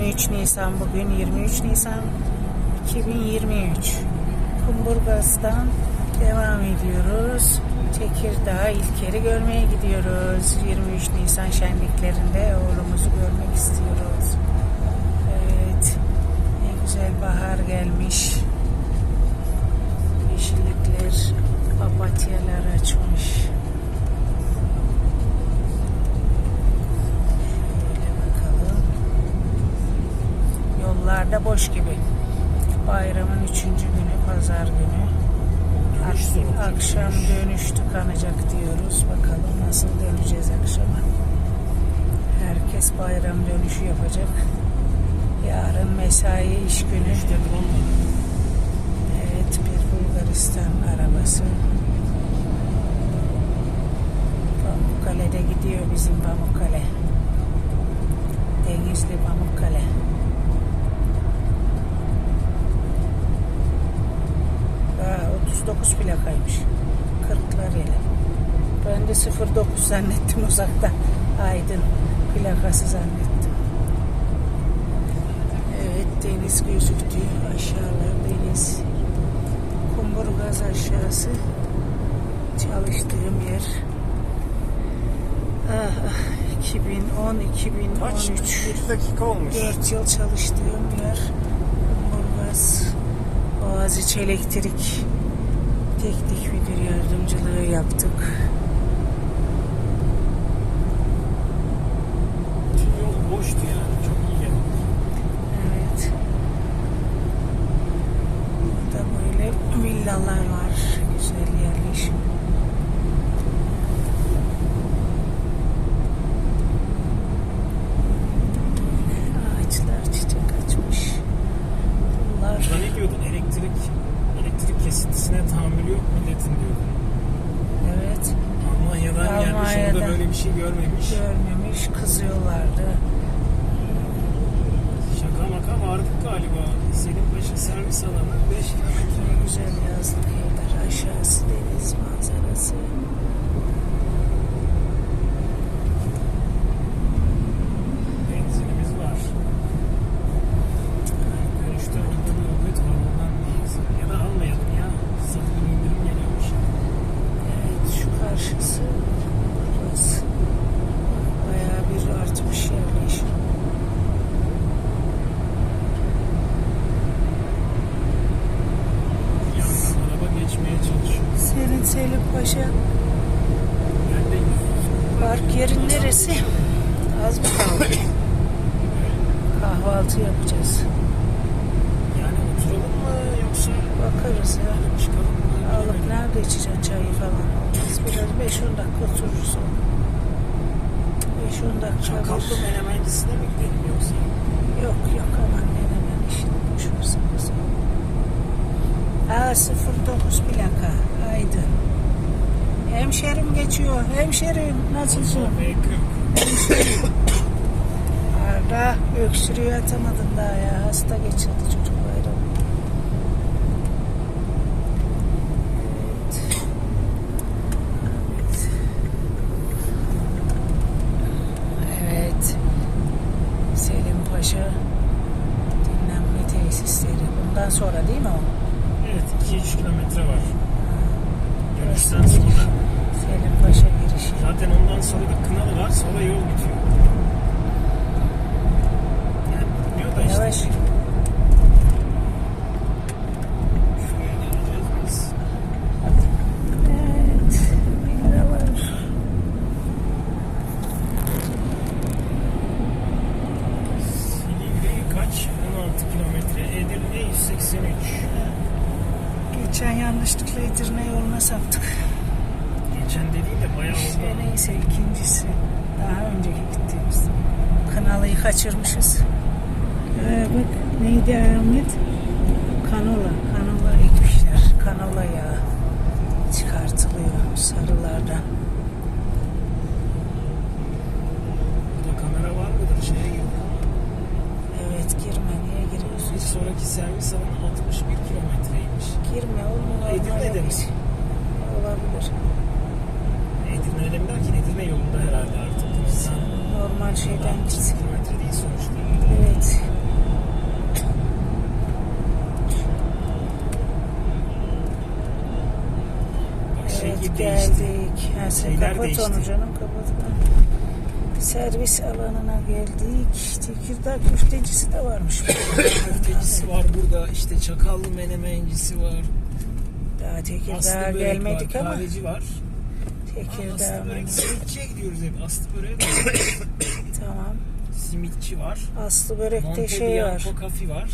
23 Nisan bugün 23 Nisan 2023 Kumburgaz'dan devam ediyoruz. Tekirdağ İlker'i görmeye gidiyoruz. 23 Nisan şenliklerinde oğlumuzu görmek istiyoruz. Evet. Ne güzel bahar gelmiş. Yeşillikler, papatyalar açmış. Yollarda boş gibi. Bayramın üçüncü günü, pazar günü. Ak- akşam dönüş tıkanacak diyoruz. Bakalım nasıl döneceğiz akşama. Herkes bayram dönüşü yapacak. Yarın mesai iş günü. Evet bir Bulgaristan arabası. Pamukkale'de gidiyor bizim Pamukkale. Denizli Pamukkale. Aa, 39 plakaymış. 40'lar ile. Ben de 09 zannettim uzaktan. Aydın plakası zannettim. Evet deniz gözüktü. Aşağılar deniz. Kumburgaz aşağısı. Çalıştığım yer. Ah, ah, 2010 Kaç? 2013 7 dakika olmuş. 4 yıl çalıştığım yer Kumburgaz Boğaziçi Elektrik Teknik Müdür Yardımcılığı yaptık. Yol boştu yani. Çok iyi geldi. Evet. Burada böyle villalar var. Güzel yerleşim. Ağaçlar çiçek açmış. Bunlar Buna ne diyordun? Elektrik kesintisine tahammülü yok milletin diyordun. evet Almanya'dan gelmiş orada böyle bir şey görmemiş. görmemiş kızıyorlardı. Şaka maka vardık galiba. Selim Paşa servis alanı 5 kilometre. Güzel yazlık evler. Aşağısı deniz manzarası. Benzinimiz var. Dönüşte orada bir ücret var. Ondan değiliz. Ya da almayalım ya. Sakın indirim geliyormuş. Evet şu karşısı burası. Bayağı bir artmış yerleşim. Yandan araba geçmeye çalışıyor. Senin Selim Paşa park yerin neresi? Az mı kaldı? Kahvaltı yapacağız. Yani oturalım mı yoksa Bakarız ya. alıp nerede içeceksin çayı falan. Biraz 5-10 dakika otururuz sonra. 5-10 dakika Çakallı bir- menemencisine mi gidelim yoksa? Yok yok aman menemen işini boş versin. Aa 09 plaka. Haydi. Hemşerim geçiyor. Hemşerim nasılsın? V40. Arda öksürüğü atamadın daha ya. Hasta geçirdi çocuk bayram. Evet. Evet. Evet. Selim Paşa dinlenme tesisleri. Bundan sonra değil mi o? Evet 2-3 kilometre var. Dönüşten sonra. Selim girişi. Zaten ondan sonra da Kınalı var. Sonra yol bitiyor. Yani bitmiyor da işte. Yavaş. Şuraya geleceğiz biz. Evet. Merhabalar. Silivri kaç? 16 kilometre. Edirne 183. Geçen yanlışlıkla Edirne yoluna saptık. Geçen dediğin de bayağı İşte oldu. neyse ikincisi. Daha önceki gittiğimiz. Kanalıyı kaçırmışız. Ee, bak neydi Ahmet? Kanola. Kanola ekmişler. Kanola yağı çıkartılıyor sarılardan. Burada kamera var mıdır? Şeye gir. Evet girme. Niye giriyorsun? Bir sonraki servis alanı 61 kilometreymiş. Girme olmuyor. Edirne demiş. Şey. Olabilir. Edirne önemli ki Edirne yolunda herhalde artık. Normal şeyden. 30 kilometre değil sonuçta. Evet. Bak şey evet, gibi geldik. Işte, ha, sen şeyler kapat değişti. onu canım kapat. Servis alanına geldik. Tekirdağ köftecisi de varmış. Köftecisi var burada. işte çakallı menemencisi var. Daha Tekirdağ'a gelmedik var. ama Kahveci var. Tekirdağ börek simitçiye gidiyoruz hep. Aslı börek Tamam. simitçi var. Aslı börekte Monte şey var. Bianco kafi var.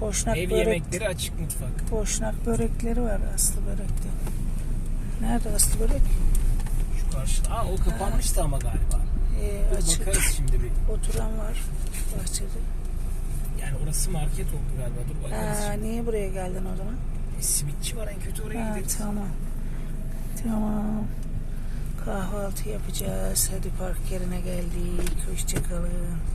Boşnak Ev börek. yemekleri açık mutfak. Boşnak börekleri var Aslı börekte. Nerede Aslı börek? Şu karşıda. Aa o kapanmıştı ama galiba. Dur açık. bakarız şimdi bir. Oturan var bahçede. Yani orası market oldu galiba. Dur bakarız Aa, şimdi. niye buraya geldin o zaman? E, simitçi var en kötü oraya Ha, gideriz. tamam. Tamam. Kahvaltı yapacağız. Hadi park yerine geldik. Hoşçakalın.